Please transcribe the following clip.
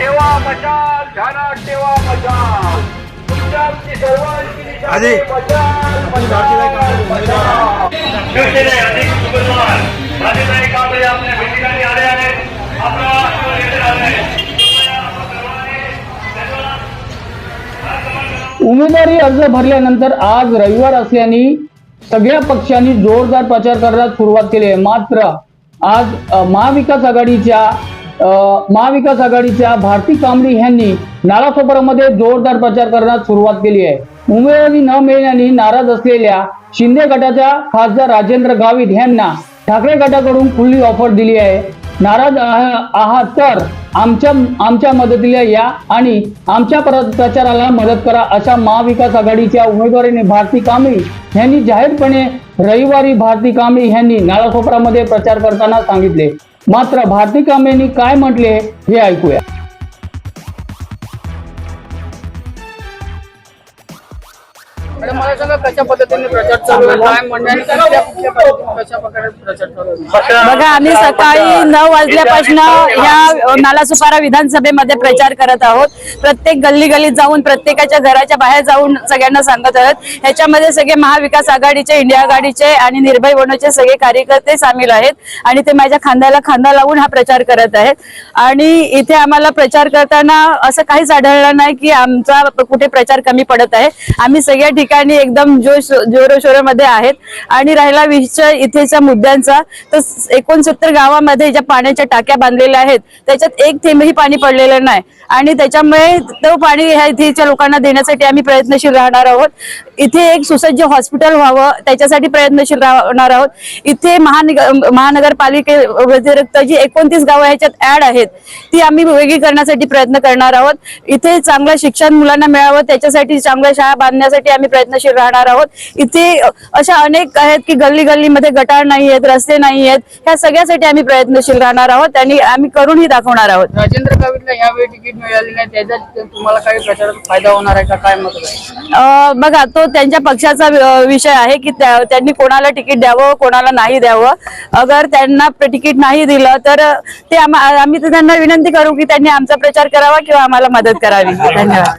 मशाल ध्यानात ठेवा मशाल. तुमच्या आमची सर्वांची निशाणी आधी. मशाल मशाल मशाल. शिवसेने अधिक सुगमवार राजेशाही कांबळे आपल्या भेटीसाठी आले आहेत. आपला आशीर्वाद घेतले आले कृपया आपण सर्वांनी त्यांना उमेदवारी अर्ज भरल्यानंतर आज रविवार असल्याने सगळ्या पक्षांनी जोरदार प्रचार करण्यास सुरुवात केली आहे. मात्र आज महाविकास आघाडीच्या महाविकास आघाडीच्या भारती कांबळी यांनी नालासोपारामध्ये जोरदार प्रचार करण्यास सुरुवात केली आहे. उमेदवारी न मिळण्याने नाराज असलेल्या शिंदे गटाच्या खासदार राजेंद्र गावित यांना ठाकरे गटाकडून खुली ऑफर दिली आहे. नाराज आहात तर आमच्या आमच्या मदतीला या आणि आमच्या प्र- प्रचाराला मदत करा अशा महाविकास आघाडीच्या उमेदवारीने भारती कांबळी यांनी जाहीरपणे रविवारी भारती कांबळी यांनी नाळासोपरामध्ये प्रचार करताना सांगितले. मात्र भारती कांबळेंनी काय म्हटले हे ऐकूया. मॅडम मला सांगा कशा पद्धतीने प्रचार चालू आहे? काय कशा प्रकारे प्रचार चालू आहे? बघा आम्ही सकाळी नऊ वाजल्यापासून ह्या नालासुपारा विधानसभेमध्ये प्रचार करत आहोत. प्रत्येक गल्ली गल्लीत जाऊन प्रत्येकाच्या घराच्या बाहेर जाऊन सगळ्यांना सांगत आहोत. ह्याच्यामध्ये सगळे महाविकास आघाडीचे इंडिया आघाडीचे आणि निर्भय बनवचे सगळे कार्यकर्ते सामील आहेत आणि ते माझ्या खांद्याला खांदा लावून हा प्रचार करत आहेत. आणि इथे आम्हाला प्रचार करताना असं काहीच आढळलं नाही की आमचा कुठे प्रचार कमी पडत आहे. आम्ही सगळ्या ठिकाणी ठिकाणी एकदम जोश जोरोशोरोमध्ये आहेत. आणि राहिला विषय इथेच्या मुद्द्यांचा. तर एकोणसत्तर गावामध्ये ज्या पाण्याच्या टाक्या बांधलेल्या आहेत त्याच्यात एक थेंबही पाणी पडलेलं नाही. आणि त्याच्यामुळे तो पाणी ह्या इथेच्या लोकांना देण्यासाठी आम्ही प्रयत्नशील राहणार आहोत. इथे एक सुसज्ज हॉस्पिटल व्हावं त्याच्यासाठी प्रयत्नशील राहणार आहोत. इथे महानिग महानगरपालिके व्यतिरिक्त जी एकोणतीस गावं ह्याच्यात ऍड आहेत. ती आम्ही वेगळी करण्यासाठी प्रयत्न करणार आहोत. इथे चांगलं शिक्षण मुलांना मिळावं त्याच्यासाठी चांगल्या शाळा बांधण्यासाठी आम्ही प्रयत्नशील राहणार आहोत. इथे अशा अनेक आहेत की गल्ली गल्लीमध्ये गटार नाही आहेत रस्ते नाही आहेत. ह्या सगळ्यासाठी आम्ही प्रयत्नशील राहणार आहोत आणि आम्ही करूनही दाखवणार आहोत. राजेंद्र गावितला यावेळी तिकीट मिळाली नाही त्याच्यात तुम्हाला काही प्रचारात फायदा होणार आहे का? काय मत बघा तो त्यांच्या पक्षाचा विषय आहे की त्यांनी कोणाला तिकीट द्यावं कोणाला नाही द्यावं. अगर त्यांना तिकीट नाही दिलं तर ते आम्ही त्यांना विनंती करू की त्यांनी आमचा प्रचार करावा किंवा आम्हाला मदत करावी. धन्यवाद.